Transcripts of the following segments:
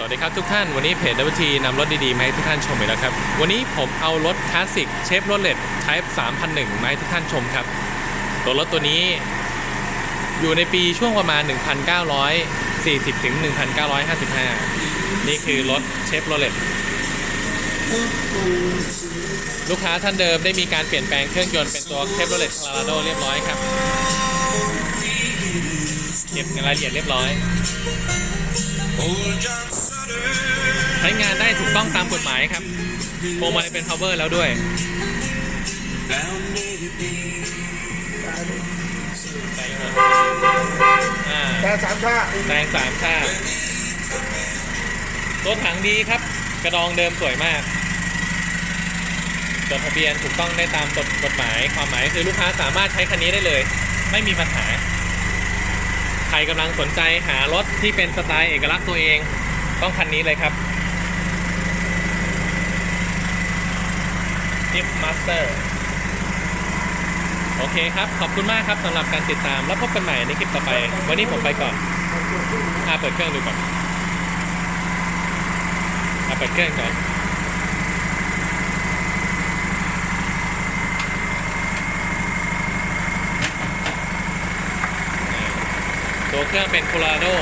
สวัสดีครับทุกท่านวันนี้เพจ w t นำรถดีๆมาให้ทุกท่านชมอีกแล้วครับ วันนี้ผมเอารถคลาสสิกเชฟโรเลต Type 3001 มาให้ทุกท่านชมครับ ตัวรถตัวนี้ อยู่ในปีช่วงประมาณ 1940 ถึง 1955 นี่คือรถเชฟโรเลตลูกค้าท่านเดิมได้มีการเปลี่ยนแปลงเครื่องยนต์เป็นตัวเชฟโรเลตค o ล o ราโดเรียบร้อยครับเก็บรายละเอียดเรียบร้อย ช้งานได้ถูกต้องตามกฎหมายครับโปรมาเป็น power แล้วด้วยอ่าแต่สามชาแรงสามชาติรถถังดีครับ กระดองเดิมสวยมากจดทะเบียนถูกต้องได้ตามกฎกฎหมาย ความหมายคือลูกค้าสามารถใช้คันนี้ได้เลย ไม่มีปัญหา ใครกำลังสนใจหารถที่เป็นสไตล์เอกลักษณ์ตัวเอง ต้องคันนี้เลยครับ Jeep Master โอเคครับ ขอบคุณมากครับสำหรับการติดตาม แล้วพบกันใหม่ในคลิปต่อไป วันนี้ผมไปก่อนอาเปิดเครื่องดูก่อนอาเปิดเครื่องก่อนตัวเครื่องเป็น Colorado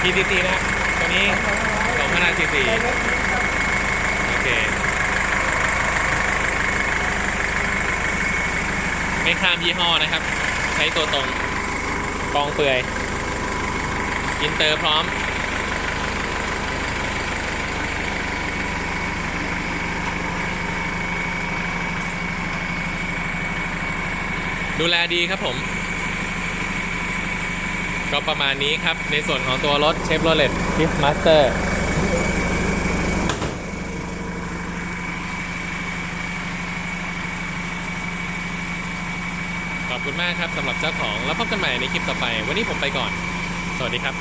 PCC นะตัวนี้2,000 cc โอเค ไม่ข้ามยี่ห้อนะครับ ใช้ตัวตรงกองเปลือยอินเตอร์พร้อม ดูแลดีครับผม ก็ประมาณนี้ครับในส่วนของตัวรถเชฟโรเลตทิฟมาสเตอร์ ขอบคุณมากครับสำหรับเจ้าของ แล้วพบกันใหม่ในคลิปต่อไป วันนี้ผมไปก่อน สวัสดีครับ